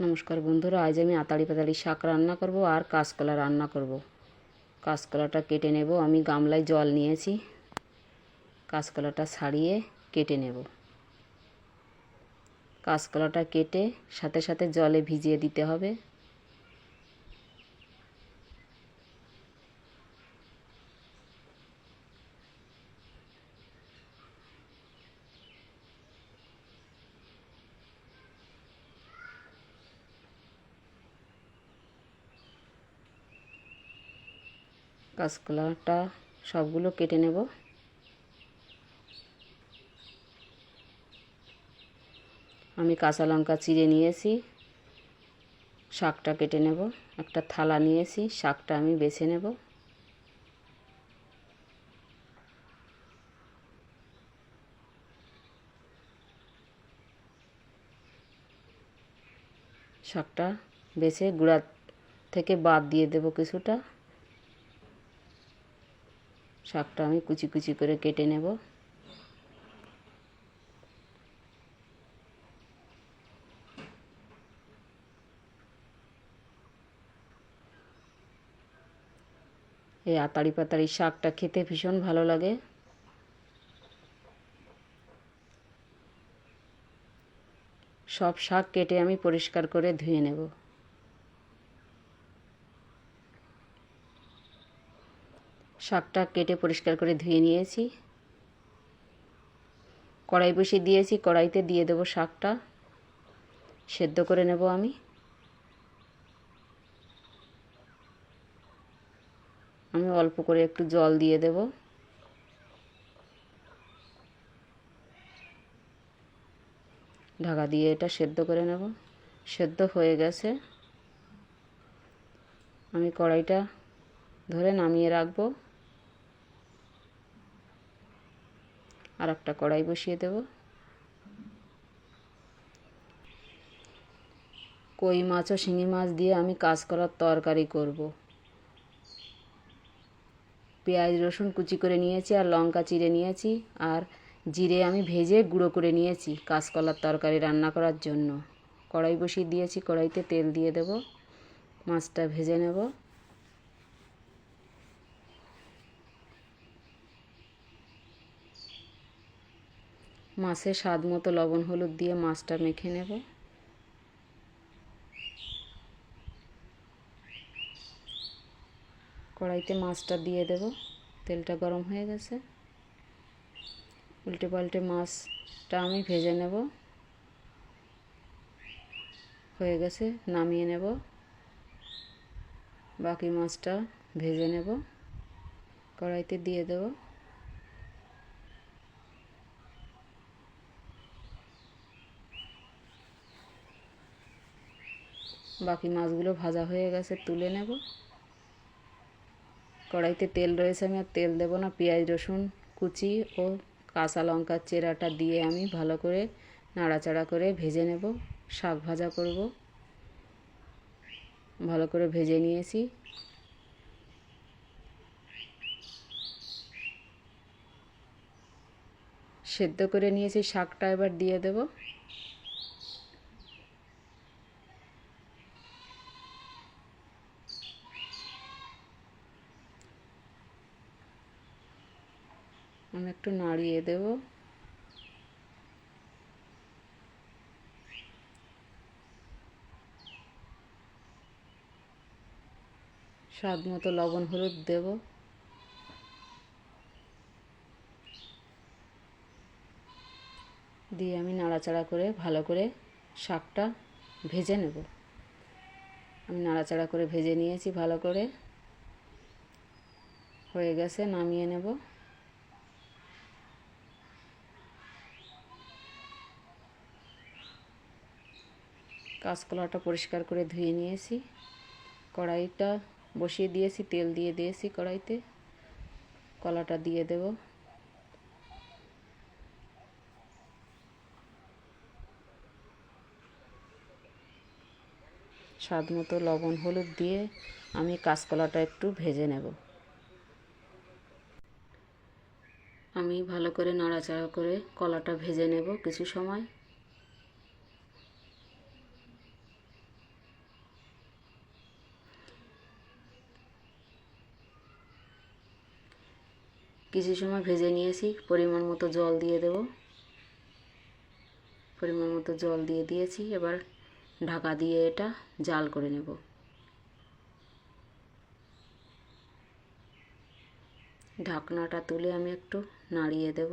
নমস্কার বন্ধুরা, আজ আমি আতাড়ি পাতাড়ি শাক রান্না করব আর কাঁচকলা রান্না করব। কাঁচকলাটা কেটে নেব, আমি গামলায় জল নিয়েছি। কাঁচকলাটা ছাড়িয়ে কেটে নেব। কাঁচকলাটা কেটে সাথে সাথে জলে ভিজিয়ে দিতে হবে। কাঁচকলাটা সবগুলো কেটে নেব। আমি কাঁচা লঙ্কা চিড়ে নিয়েছি, শাকটা কেটে নেব, একটা থালা নিয়েছি, শাকটা আমি বেছে নেব। শাকটা বেছে গুঁড়া থেকে বাদ দিয়ে দেব কিছুটা। শাকটা আমি কুচি কুচি করে কেটে নেব। এই আতাড়ি পাতাড়ি শাকটা খেতে ভীষণ ভালো লাগে। সব শাক কেটে আমি পরিষ্কার করে ধুয়ে নেব। শাকটা কেটে পরিষ্কার করে ধুয়ে নিয়েছি। কড়াই বসিয়ে দিয়েছি, কড়াইতে দিয়ে দেবো শাকটা। সেদ্ধ করে নেব আমি। আমি অল্প করে একটু জল দিয়ে দেব। ঢাকা দিয়ে এটা সেদ্ধ করে নেব। সেদ্ধ হয়ে গেছে। আমি কড়াইটা ধরে নামিয়ে রাখব। আর একটা কড়াই বসিয়ে দেব। কই মাছ ও শিঙি মাছ দিয়ে আমি কাঁচকলার তরকারি করব। পেঁয়াজ, রসুন কুচি করে নিয়েছি আর লঙ্কা চিড়ে নিয়েছি আর জিরে আমি ভেজে গুঁড়ো করে নিয়েছি কাঁচকলার তরকারি রান্না করার জন্য। কড়াই বসিয়ে দিয়েছি, কড়াইতে তেল দিয়ে দেব। মাছটা ভেজে নেব। মাছে স্বাদ মতো লবণ হলুদ দিয়ে মাছটা মেখে নেব। কড়াইতে মাছটা দিয়ে দেব। তেলটা গরম হয়ে গেছে। উল্টে পাল্টে মাছটা আমি ভেজে নেব। হয়ে গেছে, নামিয়ে নেব। বাকি মাছটা ভেজে নেব। কড়াইতে দিয়ে দেবো। বাকি মাছগুলো ভাজা হয়ে গেছে, তুলে নেব। কড়াইতে তেল রয়েছে, আমি আর তেল দেবো না। পেঁয়াজ, রসুন, কুচি ও কাঁচা লঙ্কার চেরাটা দিয়ে আমি ভালো করে নাড়াচাড়া করে ভেজে নেব। শাক ভাজা করব। ভালো করে ভেজে নিয়েছি। সেদ্ধ করে নিয়েছি, শাকটা এবার দিয়ে দেবো। আমি একটু নাড়িয়ে দেব। স্বাদ মতো লবণ হলুদ দেব। দিয়ে আমি নাড়াচাড়া করে ভালো করে শাকটা ভেজে নেব। আমি নাড়াচাড়া করে ভেজে নিয়েছি ভালো করে। হয়ে গেছে, নামিয়ে নেব। কাঁচকলাটা পরিষ্কার করে ধুয়ে নিয়েছি। কড়াইটা বসিয়ে দিয়েছি, তেল দিয়ে দিয়েছি কড়াইতে। কলাটা দিয়ে দেব। স্বাদ মতো লবণ, হলুদ দিয়ে আমি কাঁচকলাটা একটু ভেজে নেব। আমি ভালো করে নাড়াচাড়া করে কলাটা ভেজে নেব কিছু সময়। কিছু সময় ভেজে নিয়েছি। পরিমাণ মতো জল দিয়ে দেব। পরিমাণ মতো জল দিয়ে দিয়েছি। এবার ঢাকা দিয়ে এটা জাল করে নেব। ঢাকনাটা তুলে আমি একটু নাড়িয়ে দেব।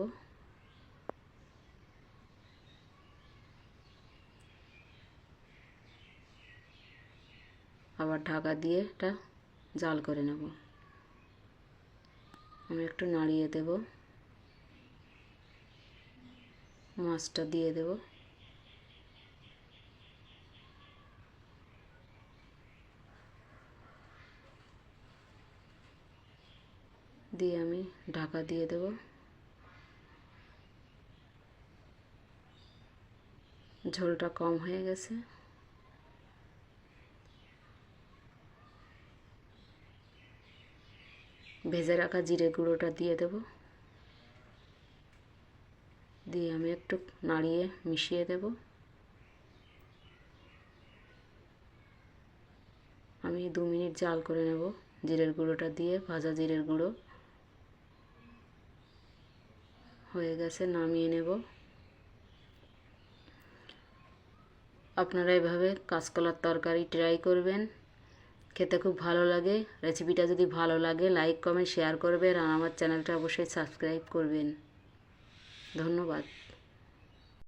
আবার ঢাকা দিয়ে এটা জাল করে নেব। আমি একটু নাড়িয়ে দেব। মাছটা দিয়ে দেব। দিয়ে আমি ঢাকা দিয়ে দেব। ঝোলটা কম হয়ে গেছে। ভেজে রাখা জিরে গুঁড়োটা দিয়ে দেব। দিয়ে আমি একটু নাড়িয়ে মিশিয়ে দেব। আমি দু মিনিট জাল করে নেব জিরের গুঁড়োটা দিয়ে, ভাজা জিরের গুঁড়ো। হয়ে গেছে, নামিয়ে নেব। আপনারা এভাবে কাঁচকলার তরকারি ট্রাই করবেন। খেতে খুব ভালো লাগে। রেসিপিটা যদি ভালো লাগে লাইক কমেন্ট শেয়ার করবেন আর আমার চ্যানেলটা অবশ্যই সাবস্ক্রাইব করবেন। ধন্যবাদ।